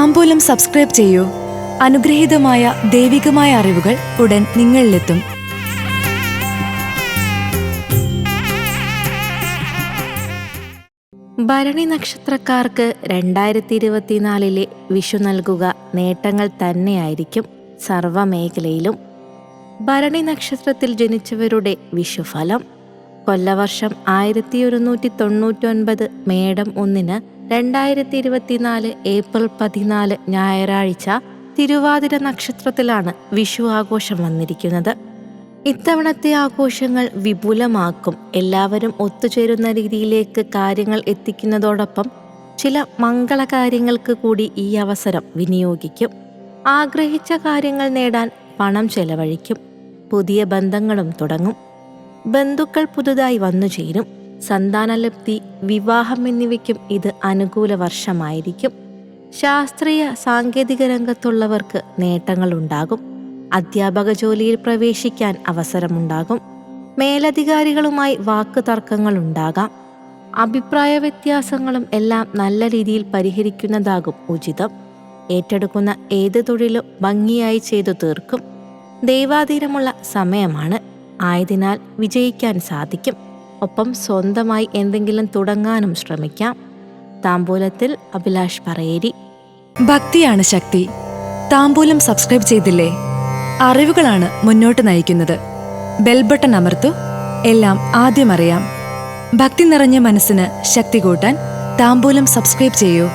താമ്പൂലം subscribe ചെയ്യൂ. അനുഗ്രഹീതമായ ദൈവികമായ അറിവുകൾ ഉടൻ നിങ്ങളിലെത്തും. ഭരണി നക്ഷത്രക്കാർക്ക് രണ്ടായിരത്തി ഇരുപത്തിനാലിലെ വിഷു നൽകുക നേട്ടങ്ങൾ തന്നെയായിരിക്കും സർവമേഖലയിലും ഭരണി നക്ഷത്രത്തിൽ ജനിച്ചവരുടെ വിഷുഫലം. കൊല്ലവർഷം ആയിരത്തി ഒരുന്നൂറ്റി തൊണ്ണൂറ്റൊൻപത് മേടം ഒന്നിന് രണ്ടായിരത്തി ഇരുപത്തിനാല് ഏപ്രിൽ പതിനാല് ഞായറാഴ്ച തിരുവാതിര നക്ഷത്രത്തിലാണ് വിഷു ആഘോഷം വന്നിരിക്കുന്നത്. ഇത്തവണത്തെ ആഘോഷങ്ങൾ വിപുലമാക്കും. എല്ലാവരും ഒത്തുചേരുന്ന രീതിയിലേക്ക് കാര്യങ്ങൾ എത്തിക്കുന്നതോടൊപ്പം ചില മംഗളകാര്യങ്ങൾക്ക് കൂടി ഈ അവസരം വിനിയോഗിക്കും. ആഗ്രഹിച്ച കാര്യങ്ങൾ നേടാൻ പണം ചെലവഴിക്കും. പുതിയ ബന്ധങ്ങളും തുടങ്ങും. ബന്ധുക്കൾ പുതുതായി വന്നു ചേരും സന്താനലബ്ധി വിവാഹം എന്നിവയ്ക്കും ഇത് അനുകൂല വർഷമായിരിക്കും. ശാസ്ത്രീയ സാങ്കേതിക രംഗത്തുള്ളവർക്ക് നേട്ടങ്ങളുണ്ടാകും അധ്യാപക ജോലിയിൽ പ്രവേശിക്കാൻ അവസരമുണ്ടാകും. മേലധികാരികളുമായി വാക്ക് തർക്കങ്ങളുണ്ടാകാം അഭിപ്രായ വ്യത്യാസങ്ങളും എല്ലാം നല്ല രീതിയിൽ പരിഹരിക്കുന്നതാകും ഉചിതം. ഏറ്റെടുക്കുന്ന ഏത് തൊഴിലും ഭംഗിയായി ചെയ്തു തീർക്കും. ദൈവാധീനമുള്ള സമയമാണ്. ആയതിനാൽ വിജയിക്കാൻ സാധിക്കും. ഒപ്പം സ്വന്തമായി എന്തെങ്കിലും തുടങ്ങാനും ശ്രമിക്കാം. താമ്പൂലത്തിൽ അഭിലാഷ് പറയേരി. ഭക്തിയാണ് ശക്തി. താമ്പൂലം സബ്സ്ക്രൈബ് ചെയ്തില്ലേ? അറിവുകളാണ് മുന്നോട്ട് നയിക്കുന്നത്. ബെൽബട്ടൺ അമർത്തു. എല്ലാം ആദ്യം അറിയാം. ഭക്തി നിറഞ്ഞ മനസ്സിന് ശക്തി കൂട്ടാൻ താമ്പൂലം സബ്സ്ക്രൈബ് ചെയ്യൂ.